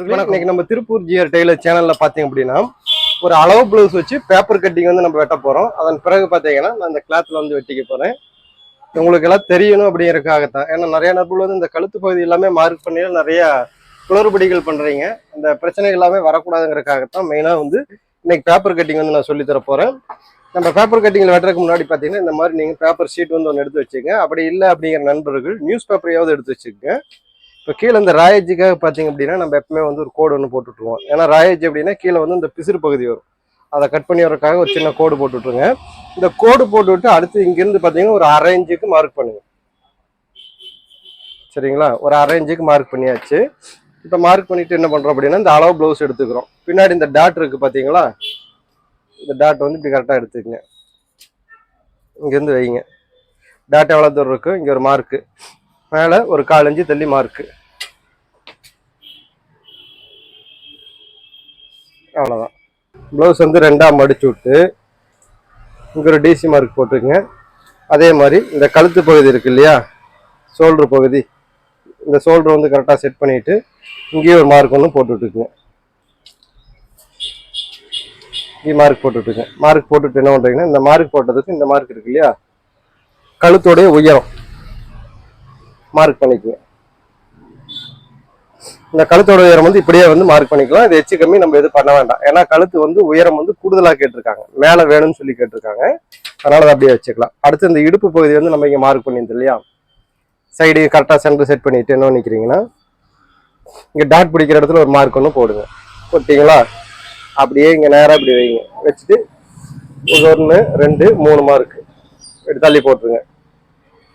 இன்னைக்கு நம்ம Tiruppur GR Taylor சேனல்ல பாத்தீங்க அப்படின்னா ஒரு அளவு பிளவுஸ் வச்சு பேப்பர் கட்டிங் வந்து நம்ம வெட்ட போறோம். அதன் பிறகு பாத்தீங்கன்னா நான் இந்த கிளாத்ல வந்து வெட்டிக்க போறேன். உங்களுக்கு எல்லாம் தெரியணும் அப்படிங்கறதுக்காகத்தான். ஏன்னா நிறைய நபர்கள் வந்து இந்த கழுத்து பகுதி எல்லாமே மார்க் பண்ணி நிறைய குளறுபடிகள் பண்றீங்க. அந்த பிரச்சனை எல்லாமே வரக்கூடாதுங்கிறதுக்காகத்தான் மெயினா வந்து இன்னைக்கு பேப்பர் கட்டிங் வந்து நான் சொல்லி தர போறேன். நம்ம பேப்பர் கட்டிங்ல வெட்டுறதுக்கு முன்னாடி பாத்தீங்கன்னா இந்த மாதிரி நீங்க பேப்பர் ஷீட் வந்து ஒன்று எடுத்து வச்சுங்க அப்படி இல்லை அப்படிங்கிற நண்பர்கள் நியூஸ் பேப்பரையாவது எடுத்து வச்சுக்கோங்க. இப்போ கீழே இந்த ராயஜிக்காக பார்த்தீங்க அப்படின்னா நம்ம எப்பவுமே வந்து ஒரு கோடு ஒன்று போட்டுட்ருவோம் ஏன்னா ராயஜி அப்படின்னா கீழே வந்து இந்த பிசிறு பகுதி வரும். அதை கட் பண்ணி வரக்காக ஒரு சின்ன கோடு போட்டு விட்ருங்க இந்த கோடு போட்டுவிட்டு அடுத்து இங்கேருந்து பார்த்தீங்கன்னா ஒரு அரை இன்ச்சுக்கு மார்க் பண்ணுங்க. சரிங்களா? ஒரு அரை இன்ச்சுக்கு மார்க் பண்ணியாச்சு. இப்போ மார்க் பண்ணிட்டு என்ன பண்ணுறோம் அப்படின்னா இந்த அளவு ப்ளவுஸ் எடுத்துக்கிறோம். பின்னாடி இந்த டாட் இருக்கு பார்த்தீங்களா இந்த டாட் வந்து இப்படி கரெக்டாக எடுத்துக்கங்க. இங்கேருந்து வைங்க. டாட் எவ்வளோ தூரம் இருக்கு? இங்கே ஒரு மார்க்கு மேலே ஒரு காலஞ்சு தள்ளி மார்க்கு அவ்வளோதான் ப்ளவுஸ் வந்து ரெண்டாக மடிச்சு விட்டு இங்கே ஒரு டிசி மார்க் போட்டுருங்க. அதே மாதிரி இந்த கழுத்து பகுதி இருக்கு இல்லையா? ஷோல்டர் பகுதி. இந்த ஷோல்டர் வந்து கரெக்டாக செட் பண்ணிட்டு இங்கேயும் ஒரு மார்க் ஒன்று போட்டு விட்டுக்குங்க இங்கே மார்க் போட்டுட்ருங்க மார்க் போட்டுட்டு என்ன பண்ணுறீங்கன்னா இந்த மார்க் போட்டதுக்கு இந்த மார்க் இருக்கு இல்லையா? கழுத்தோடைய உயரம். மார்க் பண்ணிக்குங்க. இந்த கழுத்தோட உயரம் வந்து இப்படியே வந்து மார்க் பண்ணிக்கலாம். இது எச்சு கம்மி நம்ம எதுவும் பண்ண வேண்டாம். ஏன்னா கழுத்து வந்து உயரம் வந்து கூடுதலாக கேட்டிருக்காங்க. மேலே வேணும்னு சொல்லி கேட்டிருக்காங்க. அதனால அதை அப்படியே வச்சுக்கலாம். அடுத்து இந்த இடுப்பு பகுதி வந்து நம்ம இங்கே மார்க் பண்ணியிருந்தோம் இல்லையா? சைடு கரெக்டாக சென்டர் செட் பண்ணிட்டு என்ன நினைக்கிறீங்கன்னா இங்கே டாட் பிடிக்கிற இடத்துல ஒரு மார்க் ஒன்று போடுங்க. போட்டிங்களா? அப்படியே இங்கே நேராக இப்படி வைங்க. வச்சுட்டு ஒன்று ரெண்டு மூணு மார்க் இப்படி தள்ளி போட்டுருங்க.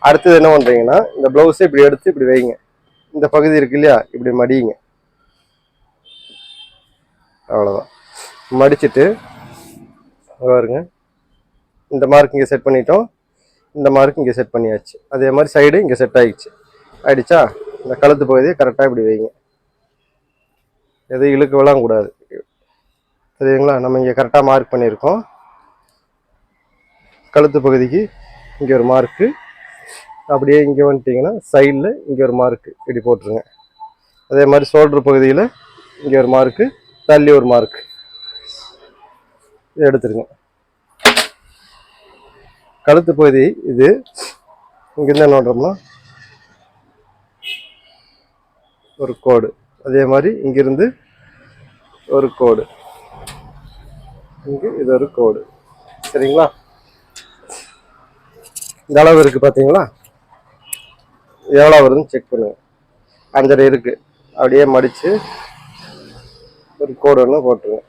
அடுத்தது என்ன பண்ணுறீங்கன்னா இந்த ப்ளவுஸை இப்படி எடுத்து இப்படி வைங்க. இந்த பகுதி இருக்கு இல்லையா? இப்படி மடியுங்க அவ்வளோதான் மடிச்சுட்டு பாருங்க. இந்த மார்க் இங்கே செட் பண்ணிட்டோம். இந்த மார்க் இங்கே செட் பண்ணியாச்சு. அதே மாதிரி சைடு இங்கே செட் ஆகிடுச்சு ஆயிடுச்சா இந்த கழுத்து பகுதியை கரெக்டாக இப்படி வைங்க. எதுவும் இழுக்கு விழாம் கூடாது. சரிங்களா? நம்ம இங்கே கரெக்டாக மார்க் பண்ணியிருக்கோம். கழுத்து பகுதிக்கு இங்கே ஒரு மார்க்கு அப்படியே இங்கே வந்துட்டிங்கன்னா சைடில் இங்கே ஒரு மார்க்கு இப்படி போட்டுருங்க. அதே மாதிரி ஷோல்டர் பகுதியில் இங்கே ஒரு மார்க்கு தள்ளி ஒரு மார்க்கு இதை எடுத்துருங்க. கழுத்து பகுதி இது. இங்கேருந்து என்ன பண்ணுறோம்னா ஒரு கோடு. அதே மாதிரி இங்கிருந்து ஒரு கோடு. இங்கே இது ஒரு கோடு. சரிங்களா? இந்த அளவு இருக்குது பார்த்தீங்களா எவ்வளோ வருதுன்னு செக் பண்ணுங்க. அஞ்சரை இருக்குது அப்படியே மடித்து ஒரு கோடு ஒன்று போட்டுருங்க.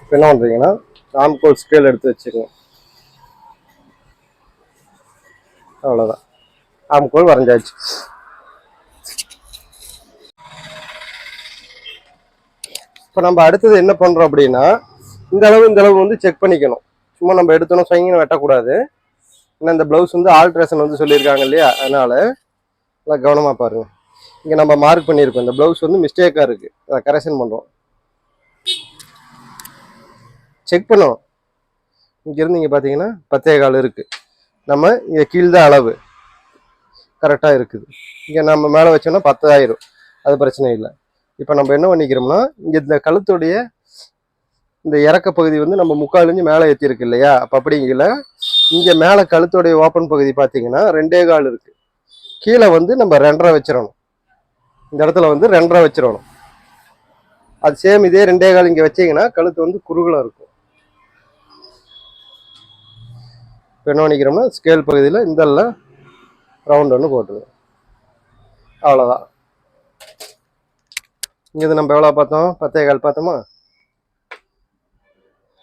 இப்போ என்ன பண்ணுறீங்கன்னா ஆம்கோல் ஸ்கேல் எடுத்து வச்சுக்கோங்க. அவ்வளோதான் ஆம்கோல் வரைஞ்சாச்சு. இப்போ நம்ம அடுத்தது என்ன பண்ணுறோம் அப்படின்னா இந்த அளவு இந்த அளவு வந்து செக் பண்ணிக்கணும். சும்மா நம்ம எடுத்தோம் சைங்கன்னு வெட்டக்கூடாது. ஏன்னா இந்த ப்ளவுஸ் வந்து ஆல்ட்ரேஷன் வந்து சொல்லியிருக்காங்க இல்லையா? அதனால நல்லா கவனமாக பாருங்க. இங்கே நம்ம மார்க் பண்ணியிருக்கோம். இந்த ப்ளவுஸ் வந்து மிஸ்டேக்காக இருக்குது அதை கரெக்ஷன் பண்ணுறோம் செக் பண்ணணும். இங்கேருந்து இங்கே பார்த்தீங்கன்னா பத்தே கால் இருக்குது நம்ம இங்கே கீழ்தான் அளவு. கரெக்டாக இருக்குது. இங்கே நம்ம மேலே வச்சோம்னா பத்தாயிரம். அது பிரச்சனை இல்லை. இப்போ நம்ம என்ன பண்ணிக்கிறோம்னா இங்கே இந்த கழுத்துடைய இந்த இறக்க பகுதி வந்து நம்ம முக்காலிஞ்சு மேலே ஏற்றிருக்கு இல்லையா? அப்போ அப்படிங்கல இங்கே மேலே கழுத்துடைய ஓப்பன் பகுதி பார்த்தீங்கன்னா ரெண்டே கால் இருக்குது கீழே வந்து நம்ம ரெண்டரை வச்சிடணும் இந்த இடத்துல வந்து ரெண்டரை வச்சிடணும் அது சேம் இதே ரெண்டே கால் இங்கே வச்சிங்கன்னா கழுத்து வந்து குறுகலாக இருக்கும். இப்போ என்ன பண்ணிக்கிறோம்னா ஸ்கேல் பகுதியில் இந்தெல்லாம் ரவுண்ட் ஒன்று போட்டுருவோம் அவ்வளோதான் இங்கே நம்ம எவ்வளோ பார்த்தோம்? பத்தே கால் பார்த்தோமா?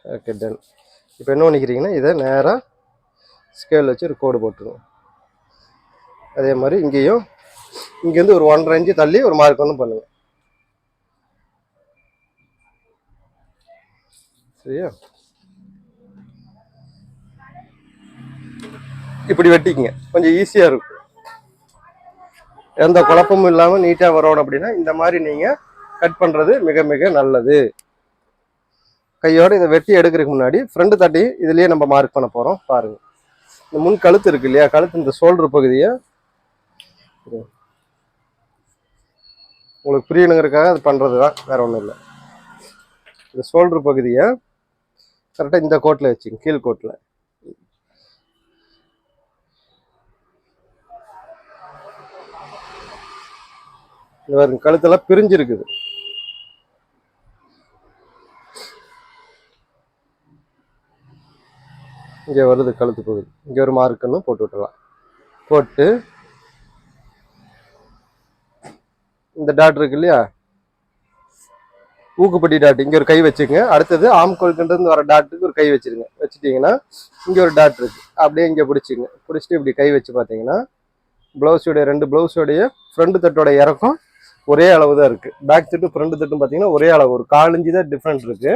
ஓகே டன் இப்போ என்ன பண்ணிக்கிறீங்கன்னா இதை நேராக ஸ்கேல் வச்சு ஒரு கோடு போட்டுருங்க. அதே மாதிரி இங்கேயும் இங்கேருந்து ஒரு ஒன்றரை இன்ச்சு தள்ளி ஒரு மார்க் ஒன்று பண்ணுங்க. சரியா? இப்படி வெட்டிக்கங்க. கொஞ்சம் ஈஸியாக இருக்கும். எந்த குழப்பமும் இல்லாமல் நீட்டாக வரணும் அப்படின்னா இந்த மாதிரி நீங்கள் கட் பண்ணுறது மிக மிக நல்லது. கையோடு இதை வெட்டி எடுக்கிறதுக்கு முன்னாடி ஃப்ரண்ட் தட்டி இதுலேயே நம்ம மார்க் பண்ண போகிறோம் பாருங்கள் இந்த முன் கழுத்து இருக்கு இல்லையா? கழுத்து இந்த ஷோல்டர் பகுதியை. உங்களுக்கு புரியணுங்கிறதுக்காக அது பண்ணுறது தான் வேறு ஒன்றும் இல்லை. இந்த ஷோல்டர் பகுதியை கரெக்டாக இந்த கோட்டில் வச்சுங்க. கீழ்கோட்டில் இந்த கழுத்தெல்லாம் பிரிஞ்சிருக்குது. இங்கே வருது கழுத்து பகுதி. இங்கே ஒரு மார்க்குன்னு போட்டு விட்டுலாம் போட்டு இந்த டாட் இருக்கு இல்லையா? ஊக்குப்பட்டி டாட் இங்கே ஒரு கை வச்சுங்க. அடுத்தது ஆம்கோல்கிட்டருந்து வர டாட்டுக்கு ஒரு கை வச்சுருங்க. வச்சுட்டீங்கன்னா இங்கே ஒரு டாட் இருக்கு. அப்படியே இங்கே பிடிச்சிங்க. பிடிச்சிட்டு இப்படி கை வச்சு பார்த்தீங்கன்னா ப்ளவுஸோடைய ரெண்டு ப்ளவுஸோடைய ஃப்ரண்ட் தட்டோட இறக்கம் ஒரே அளவு தான் இருக்குது பேக் தட்டு ஃப்ரண்ட் தட்டும் பார்த்தீங்கன்னா ஒரே அளவு. ஒரு காலஞ்சு தான் டிஃப்ரெண்ட் இருக்குது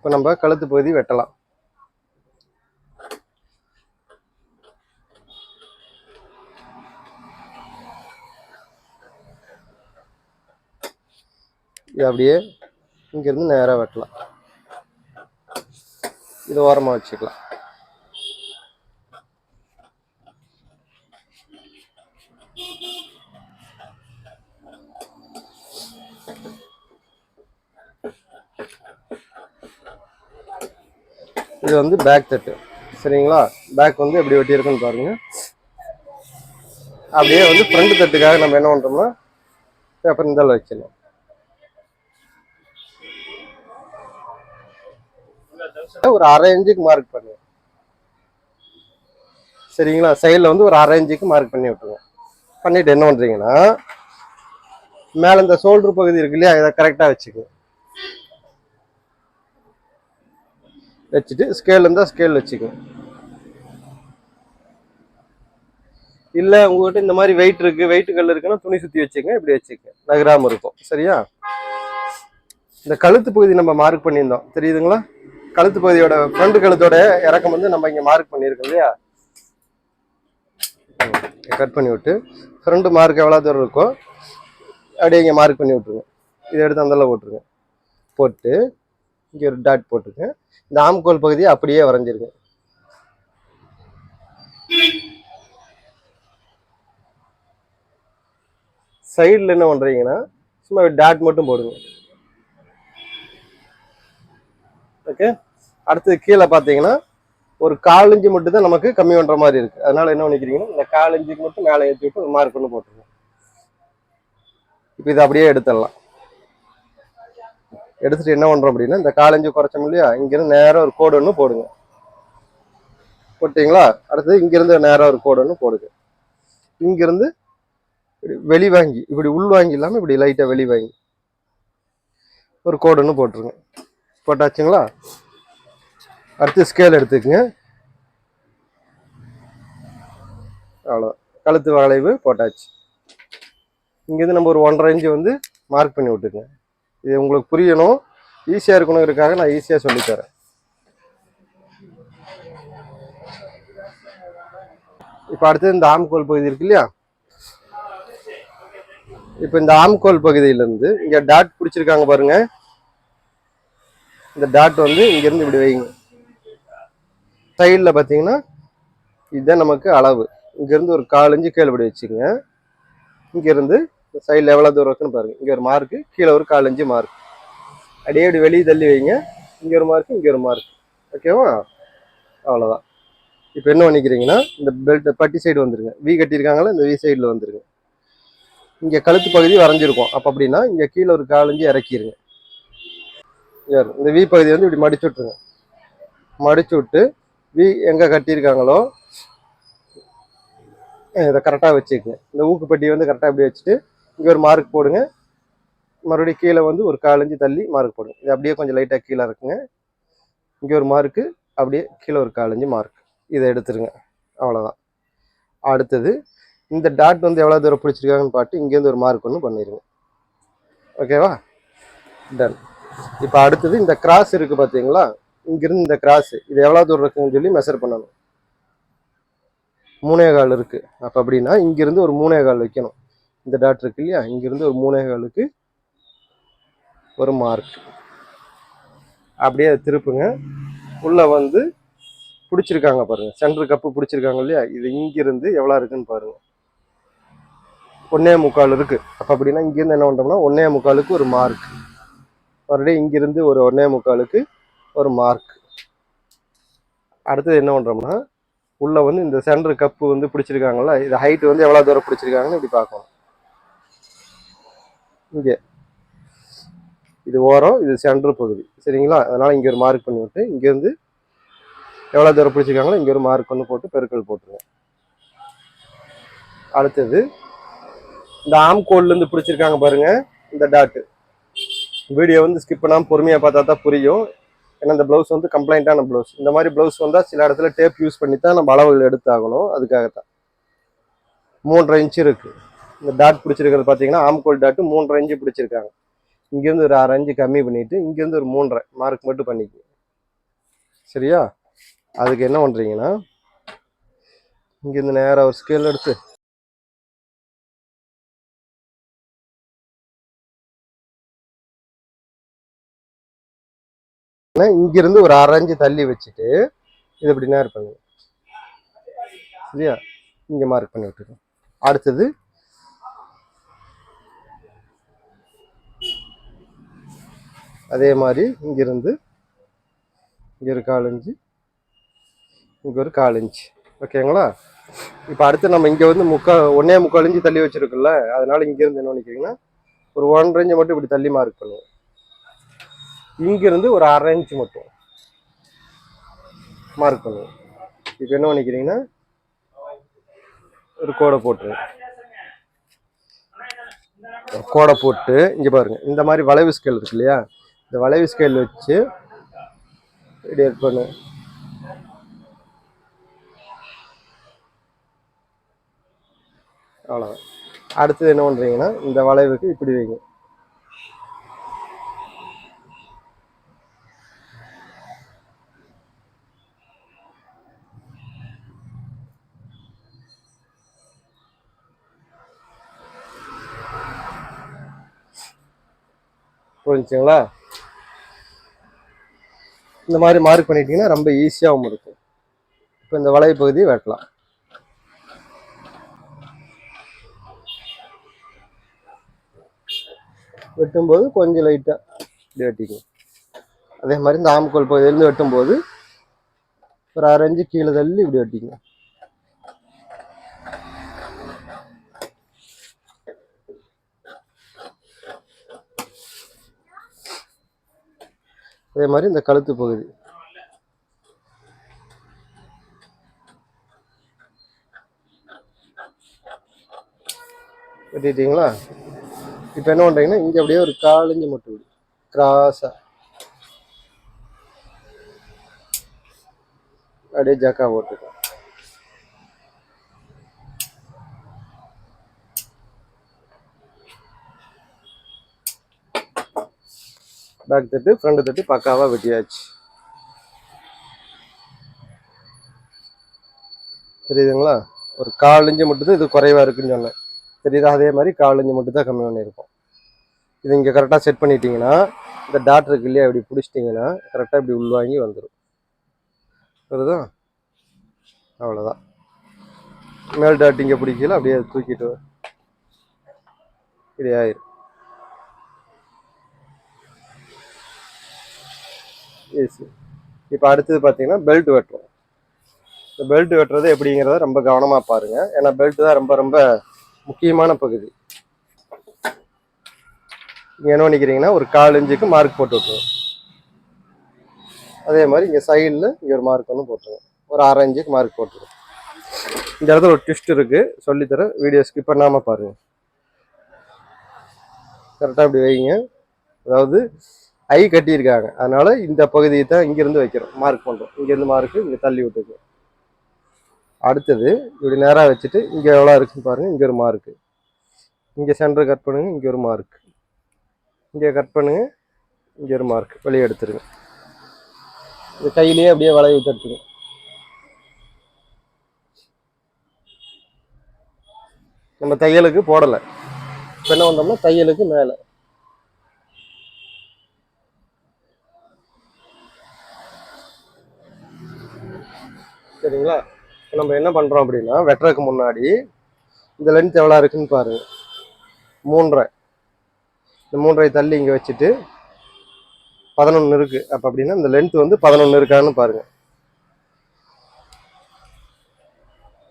இப்போ நம்ம கழுத்து பகுதி வெட்டலாம். இது அப்படியே இங்கேருந்து நேராக வெட்டலாம். இது ஓரமாக வச்சுக்கலாம். இது வந்து பேக் தட்டு. சரிங்களா? பேக் வந்து எப்படி வெட்டியிருக்குன்னு பாருங்க. அப்படியே வந்து ஃப்ரண்ட் தட்டுக்காக நம்ம என்ன பண்றோம்னா பேப்பர் இந்த வச்சிடலாம். ஒரு அரை இன்ச்சுக்கு மார்க் பண்ணுங்க சரிங்களா? சைடில் வந்து ஒரு அரை இன்ச்சுக்கு மார்க் பண்ணி விட்டுருங்க பண்ணிட்டு என்ன பண்றீங்கன்னா மேலே இந்த ஷோல்டர் பகுதி இருக்கு இல்லையா இதை கரெக்டாக வச்சுக்கோங்க வச்சுட்டு ஸ்கேல் இருந்தால் ஸ்கேல் வச்சுக்கோங்க. இல்லை உங்ககிட்ட இந்த மாதிரி வெயிட் இருக்குது வெயிட்டு கல் இருக்குன்னா துணி சுற்றி வச்சுங்க இப்படி வச்சுக்கங்க. நகராமல் இருக்கும். சரியா? இந்த கழுத்து பகுதி நம்ம மார்க் பண்ணியிருந்தோம். தெரியுதுங்களா? கழுத்து பகுதியோட ஃப்ரண்ட் கழுத்தோட இறக்கம் வந்து நம்ம இங்கே மார்க் பண்ணியிருக்கோம் இல்லையா? கட் பண்ணி விட்டு ஃப்ரண்ட் மார்க் எவ்வளோ தூரம் இருக்கோ அப்படியே இங்கே மார்க் பண்ணி விட்ருங்க இதை எடுத்து அந்தளவு போட்டுருங்க. போட்டு இங்கே ஒரு டாட் போட்டிருக்கேன் இந்த ஆம்கோல் பகுதியை அப்படியே வரைஞ்சிருங்க. சைடில் என்ன பண்ணுறீங்கன்னா சும்மா டாட் மட்டும் போடுங்க. ஓகே அடுத்தது கீழே பார்த்தீங்கன்னா ஒரு கால் மட்டும் தான் நமக்கு கம்மி பண்ணுற மாதிரி இருக்கு. அதனால என்ன பண்ணிக்கிறீங்கன்னா இந்த கால் மட்டும் மேலே ஏற்றி விட்டு ஒரு மார்க் ஒன்று போட்டுருங்க. இப்போ இதை அப்படியே எடுத்துடலாம். எடுத்துட்டு என்ன பண்றோம் அப்படின்னா இந்த கால் குறைச்சோம் இல்லையா? இங்கிருந்து நேரா ஒரு கோடு ஒன்று போடுங்க. போட்டிங்களா? அடுத்தது இங்கிருந்து நேராக ஒரு கோடு ஒன்று போடுங்க. இங்கிருந்து இப்படி வெளி வாங்கி இப்படி உள் வாங்கி இல்லாமல் இப்படி லைட்டாக வெளி வாங்கி ஒரு கோடு ஒன்று போட்டுருங்க. போட்டாச்சுங்களா? அடுத்து ஸ்கேல் எடுத்துக்கங்க. அவ்வளோ கழுத்து வளைவு போட்டாச்சு. இங்கேருந்து நம்ம ஒரு ஒன்றரை இன்ச்சு வந்து மார்க் பண்ணி விட்டுருங்க. இது உங்களுக்கு புரியணும். ஈஸியாக இருக்கணுங்கிறதுக்காக நான் ஈஸியாக சொல்லித்தரேன். இப்போ அடுத்தது இந்த ஆம்கோல் பகுதி இருக்கு இல்லையா? இப்போ இந்த ஆம்கோல் பகுதியிலேருந்து இங்கே டாட் பிடிச்சிருக்காங்க பாருங்க. இந்த டாட் வந்து இங்கேருந்து இப்படி வைங்க. சைடில் பார்த்தீங்கன்னா இதுதான் நமக்கு அளவு. இங்கேருந்து ஒரு காலஞ்சு கேள்விப்படி கீழே வச்சுங்க. இங்கேருந்து சைடில் எவ்வளோ தூரம் இருக்குன்னு பாருங்க. இங்கே ஒரு மார்க்கு கீழே ஒரு கால் மார்க் அப்படியே இப்படி வெளியே தள்ளி வைங்க. இங்கே ஒரு மார்க்கு இங்கே ஒரு மார்க் ஓகேவா அவ்வளோதான் இப்போ என்ன பண்ணிக்கிறீங்கன்னா இந்த பெல்ட் பட்டி சைடு வந்துருங்க. வி கட்டியிருக்காங்களா இந்த வி சைடில் வந்துருங்க. இங்கே கழுத்து பகுதி வரைஞ்சிருக்கும். அப்போ அப்படின்னா இங்கே கீழே ஒரு கால் இறக்கிடுங்க இறக்கிருங்க. யார் இந்த வி பகுதி வந்து இப்படி மடிச்சு விட்ருங்க மடிச்சு விட்டு வி எங்கே கட்டியிருக்காங்களோ இதை கரெக்டாக வச்சுக்கங்க. இந்த ஊக்குப்பட்டியை வந்து கரெக்டாக இப்படி வச்சுட்டு இங்கே ஒரு மார்க் போடுங்க. மறுபடியும் கீழே வந்து ஒரு காலஞ்சு தள்ளி மார்க் போடுங்க. இது அப்படியே கொஞ்சம் லைட்டாக கீழே இருக்குங்க இங்கே ஒரு மார்க்கு அப்படியே கீழே ஒரு காலஞ்சு மார்க் இதை எடுத்துருங்க. அவ்வளோதான் அடுத்தது இந்த டாட் வந்து எவ்வளோ தூரம் பிடிச்சிருக்காங்கன்னு பார்த்து இங்கேருந்து ஒரு மார்க் ஒன்று பண்ணிடுங்க ஓகேவா டன் இப்போ அடுத்தது இந்த கிராஸ் இருக்குது பார்த்தீங்களா இங்கேருந்து இந்த கிராஸ் இது எவ்வளோ தூரம் இருக்குன்னு சொல்லி மெஷர் பண்ணணும். மூணே கால் இருக்குது அப்போ அப்படின்னா இங்கேருந்து ஒரு மூணே கால் வைக்கணும். இந்த டாட் இருக்கு இல்லையா? இங்கேருந்து ஒரு மூணே காலுக்கு ஒரு மார்க் அப்படியே அதை திருப்புங்க. உள்ளே வந்து பிடிச்சிருக்காங்க பாருங்கள் சென்ட்ரு கப்பு பிடிச்சிருக்காங்க இல்லையா? இது இங்கேருந்து எவ்வளோ இருக்குன்னு பாருங்கள் ஒன்னே முக்கால் இருக்குது அப்போ அப்படின்னா இங்கேருந்து என்ன பண்ணுறோம்னா ஒன்னே முக்காலுக்கு ஒரு மார்க் மறுபடியும் இங்கேருந்து ஒரு ஒன்னே முக்காலுக்கு ஒரு மார்க் அடுத்தது என்ன பண்ணுறோம்னா உள்ளே வந்து இந்த சென்ட்ரு கப்பு வந்து பிடிச்சிருக்காங்களா இது ஹைட் வந்து எவ்வளோ தூரம் பிடிச்சிருக்காங்கன்னு இப்படி பார்க்கணும். இங்கே. இது ஓரம் இது சென்ட்ரல் பகுதி. சரிங்களா? அதனால் இங்கே ஒரு மார்க் பண்ணி விட்டு இங்கேருந்து எவ்வளோ தூரம் பிடிச்சிருக்காங்களோ இங்கே ஒரு மார்க் ஒன்று போட்டு பெருக்கல் போட்டுருங்க. அடுத்தது இந்த ஆம் கோல்லேருந்து பிடிச்சிருக்காங்க பாருங்கள் இந்த டாட்டு வீடியோ வந்து ஸ்கிப் பண்ணாமல் பொறுமையாக பார்த்தா தான் புரியும். ஏன்னா இந்த ப்ளவுஸ் வந்து கம்ப்ளைண்ட்டான ப்ளவுஸ் இந்த மாதிரி ப்ளவுஸ் வந்தால் சில இடத்துல டேப் யூஸ் பண்ணி தான் நம்ம அளவுகள் எடுத்தாகணும். அதுக்காகத்தான். மூன்றரை இன்ச் இருக்குது இந்த டாட் பிடிச்சிருக்கிறது பார்த்தீங்கன்னா ஆம்கோல் டாட்டு மூன்றரை இன்ச்சு பிடிச்சிருக்காங்க. இங்கேருந்து ஒரு அரை இன்ச்சு கம்மி பண்ணிட்டு இங்கேருந்து ஒரு மூன்றரை மார்க் மட்டும் பண்ணிக்கங்க. சரியா? அதுக்கு என்ன பண்ணுறீங்கன்னா இங்கேருந்து நேராக ஒரு ஸ்கேல் எடுத்து இங்கிருந்து ஒரு அரைஞ்சு தள்ளி வச்சுட்டு இது இப்படி நேர் பண்ணுங்க. சரியா? இங்கே மார்க் பண்ணி விட்டுருக்கோம் அடுத்தது அதே மாதிரி இங்கிருந்து இங்கே ஒரு கால் இன்ச்சு இங்கே ஒரு கால் இன்ச்சு. ஓகேங்களா இப்போ அடுத்து நம்ம இங்கே வந்து முக்கா ஒன்றே முக்கால் இன்ச்சு தள்ளி வச்சுருக்குல்ல அதனால் இங்கேருந்து என்ன பண்ணிக்கிறீங்கன்னா ஒரு ஒன்றரை இன்ச்சு மட்டும் இப்படி தள்ளி மார்க் பண்ணுவோம். இங்கேருந்து ஒரு அரை இன்ச்சு மட்டும் மார்க் பண்ணுவோம். இப்போ என்ன பண்ணிக்கிறீங்கன்னா ஒரு கோடை போட்டுருங்க கோடை போட்டு இங்கே பாருங்கள் இந்த மாதிரி வளைவு ஸ்கேல் இருக்கு இல்லையா? இந்த வளைவு ஸ்கேல் வச்சு இப்படி பண்ணு. அவ்வளோ அடுத்தது என்ன பண்ணுறீங்கன்னா இந்த வளைவுக்கு இப்படி வைங்க. புரிஞ்சுங்களா? இந்த மாதிரி மார்க் பண்ணிட்டீங்கன்னா ரொம்ப ஈஸியாகவும் இருக்கும். இப்போ இந்த வளைய பகுதியை வெட்டலாம். வெட்டும்போது கொஞ்சம் லைட்டாக இப்படி வெட்டிக்கணும். அதே மாதிரி இந்த ஆம்கோல் பகுதியிலேருந்து வெட்டும்போது ஒரு அரைஞ்சு கீழே தள்ளி இப்படி வெட்டிக்கணும். அதே மாதிரி இந்த கழுத்து பகுதி. வெட்டிட்டீங்களா? இப்போ என்ன பண்ணுறீங்கன்னா இங்கே அப்படியே ஒரு காலஞ்சு மட்டும் விடு. கிராஸாக அப்படியே ஜக்கா போட்டுக்கலாம் பேக் தட்டு ஃப்ரண்ட் தட்டு பக்காவாக வெட்டியாச்சு. தெரியுதுங்களா? ஒரு கால் இன்ச்சு மட்டும்தான் இது குறைவாக இருக்குன்னு சொன்னேன். தெரியுதா? அதே மாதிரி கால் இன்ச்சு மட்டும் தான் கம்மி பண்ணியிருக்கோம். இது இங்கே கரெக்டாக செட் பண்ணிட்டீங்கன்னா இந்த டாட் இருக்கு இல்லையா இப்படி பிடிச்சிட்டிங்கன்னா கரெக்டாக இப்படி உள்வாங்கி வந்துடும் வருதா அவ்வளோதான் மேல் டாட் இங்கே பிடிக்கல அப்படியே தூக்கிட்டு இப்படி ஆயிரும். ஏசி இப்போ அடுத்தது பார்த்தீங்கன்னா பெல்ட் வெட்டுறோம். இந்த பெல்ட் வெட்டுறது எப்படிங்கிறத ரொம்ப கவனமாக பாருங்க. ஏன்னா பெல்ட் தான் ரொம்ப ரொம்ப முக்கியமான பகுதி. நீங்கள் என்ன பண்ணிக்கிறீங்கன்னா ஒரு கால் மார்க் போட்டு விட்டுருங்க. அதே மாதிரி இங்கே சைடில் இங்கே ஒரு மார்க் ஒன்று போட்டுருங்க. ஒரு அரை மார்க் போட்டுருவோம் இந்த இடத்துல ஒரு ட்விஸ்ட் இருக்குது சொல்லித்தர வீடியோ ஸ்கிப் பண்ணாமல் பாருங்க. கரெக்டாக இப்படி வைங்க. அதாவது ஐ கட்டியிருக்காங்க. அதனால இந்த பகுதியை தான் இங்கேருந்து வைக்கிறோம். மார்க் பண்ணுறோம் இங்கேருந்து மார்க்கு இங்கே தள்ளி விட்டுருக்கு அடுத்தது இப்படி நேராக வச்சுட்டு இங்கே எவ்வளோ இருக்குன்னு பாருங்கள் இங்கே ஒரு மார்க்கு இங்கே சென்டர் கட் பண்ணுங்கள் இங்கே ஒரு மார்க் இங்கே கட் பண்ணுங்கள் இங்கே ஒரு மார்க் வெளியே எடுத்துருங்க. இந்த கையிலேயே அப்படியே வளைவு தட்டுங்க நம்ம தையலுக்கு போடலை. இப்போ என்ன வந்தோம்னா தையலுக்கு மேலே. சரிங்களா? இப்போ நம்ம என்ன பண்ணுறோம் அப்படின்னா வெட்டுறதுக்கு முன்னாடி இந்த லென்த் எவ்வளோ இருக்குன்னு பாருங்கள் மூன்றரை இந்த மூன்றரை தள்ளி இங்கே வச்சுட்டு பதினொன்று இருக்குது அப்போ அப்படின்னா இந்த லென்த் வந்து பதினொன்று இருக்கான்னு பாருங்கள்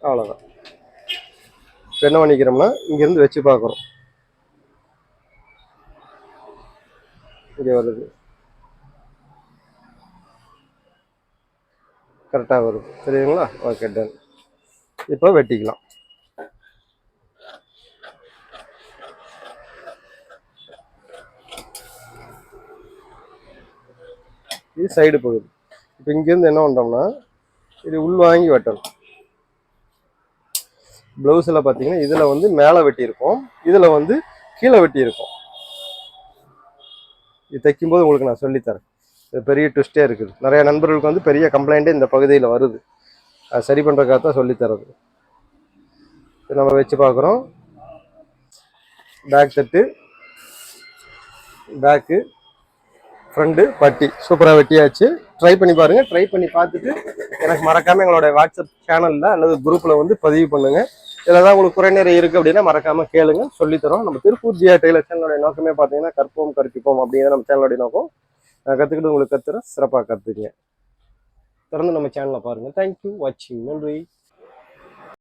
அவ்வளோதான் இப்போ என்ன பண்ணிக்கிறோம்னா இங்கேருந்து வச்சு பார்க்குறோம். இங்கே வருது. கரெக்டாக வரும். சரிங்களா ஓகே டன் இப்போ வெட்டிக்கலாம். இது சைடு பகுதி. இப்போ இங்கேருந்து என்ன பண்ணுறோம்னா இது உள் வாங்கி வெட்டணும். ப்ளவுஸில் பார்த்தீங்கன்னா இதில் வந்து மேலே வெட்டியிருக்கோம். இதில் வந்து கீழே வெட்டியிருக்கோம். இது தைக்கும்போது உங்களுக்கு நான் சொல்லித்தரேன். இது பெரிய ட்விஸ்டே இருக்குது. நிறைய நண்பர்களுக்கு வந்து பெரிய கம்ப்ளைண்ட்டே இந்த பகுதியில் வருது. அது சரி பண்ணுறதுக்காக தான் சொல்லித்தரது இப்போ நம்ம வச்சு பார்க்குறோம். பேக் தட்டு பேக்கு ஃப்ரண்ட்டு பட்டி. சூப்பராக வெட்டியாச்சு. ட்ரை பண்ணி பாருங்கள் ட்ரை பண்ணி பார்த்துட்டு எனக்கு மறக்காமல் எங்களோட வாட்ஸ்அப் சேனலில் அல்லது குரூப்பில் வந்து பதிவு பண்ணுங்கள் இதில் தான் உங்களுக்கு குறைநிறை இருக்குது அப்படின்னா மறக்காமல் கேளுங்க. சொல்லித்தரோம் நம்ம திருப்பூர் ஜியா டெய்லர் சேனலோட நோக்கமே பார்த்தீங்கன்னா கற்போம் கற்பிப்போம் அப்படிங்கிற நம்ம சேனலோடைய நோக்கம். நான் கற்றுக்கிட்டு உங்களுக்கு கற்றுறேன் சிறப்பாக கற்றுக்குங்க தொடர்ந்து நம்ம சேனலை பாருங்கள் தேங்க்யூ வாட்சிங் நன்றி.